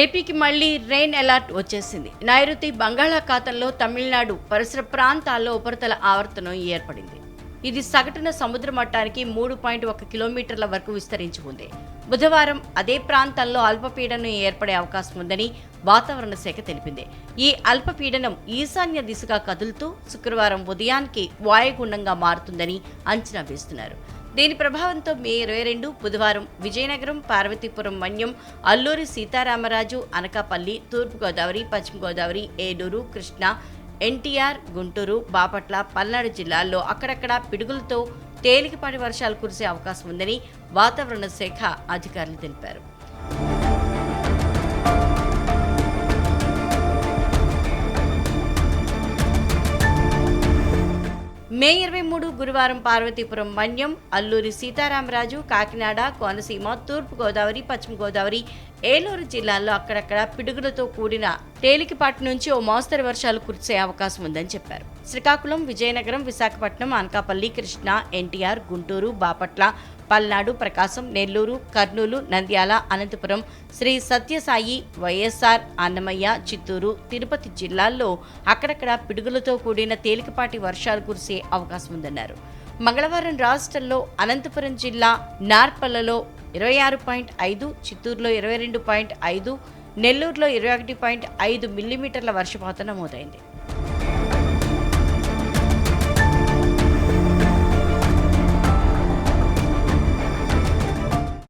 ఏపీకి మళ్ళీ rain alert వచ్చేసింది. నైరుతి బంగాళాఖాతంలో తమిళనాడు పరిసర ప్రాంతాల్లో ఉపరితల ఆవర్తనం ఏర్పడింది. ఇది సగటున సముద్ర మట్టానికి మూడు పాయింట్ ఒక కిలోమీటర్ల వరకు విస్తరించి ఉంది. బుధవారం అదే ప్రాంతాల్లో అల్పపీడనం ఏర్పడే అవకాశం ఉందని వాతావరణ శాఖ తెలిపింది. ఈ అల్పపీడనం ఈశాన్య దిశగా కదులుతూ శుక్రవారం ఉదయానికి వాయుగుండంగా మారుతుందని అంచనా వేస్తున్నారు. దీని ప్రభావంతో మే ఇరవై రెండు బుధవారం విజయనగరం పార్వతీపురం మన్యం అల్లూరి సీతారామరాజు అనకాపల్లి తూర్పుగోదావరి పశ్చిమ గోదావరి ఏలూరు కృష్ణా ఎన్టీఆర్ గుంటూరు బాపట్ల పల్నాడు జిల్లాల్లో అక్కడక్కడ పిడుగులతో తేలికపాటి వర్షాలు కురిసే అవకాశం ఉందని వాతావరణ శాఖ అధికారులు తెలిపారు. మే ఇరవై మూడు గురువారం పార్వతీపురం మన్యం అల్లూరి సీతారామరాజు కాకినాడ కోనసీమ తూర్పు గోదావరి పశ్చిమ గోదావరి ఏలూరు జిల్లాల్లో అక్కడక్కడ పిడుగులతో కూడిన తేలికపాటి నుంచి ఓ మోస్తరు వర్షాలు కురిసే అవకాశం ఉందని చెప్పారు. శ్రీకాకుళం విజయనగరం విశాఖపట్నం అనకాపల్లి కృష్ణా ఎన్టీఆర్ గుంటూరు బాపట్ల పల్నాడు ప్రకాశం నెల్లూరు కర్నూలు నంద్యాల అనంతపురం శ్రీ సత్యసాయి వైఎస్ఆర్ అన్నమయ్య చిత్తూరు తిరుపతి జిల్లాల్లో అక్కడక్కడ పిడుగులతో కూడిన తేలికపాటి వర్షాలు కురిసే అవకాశం ఉందన్నారు. మంగళవారం రాష్ట్రంలో అనంతపురం జిల్లా నార్పల్లలో ఇరవై ఆరు పాయింట్ ఐదు చిత్తూరులో ఇరవై రెండు పాయింట్ ఐదు నెల్లూరులో ఇరవై ఒకటి పాయింట్ ఐదు మిల్లీమీటర్ల వర్షపాతం నమోదైంది.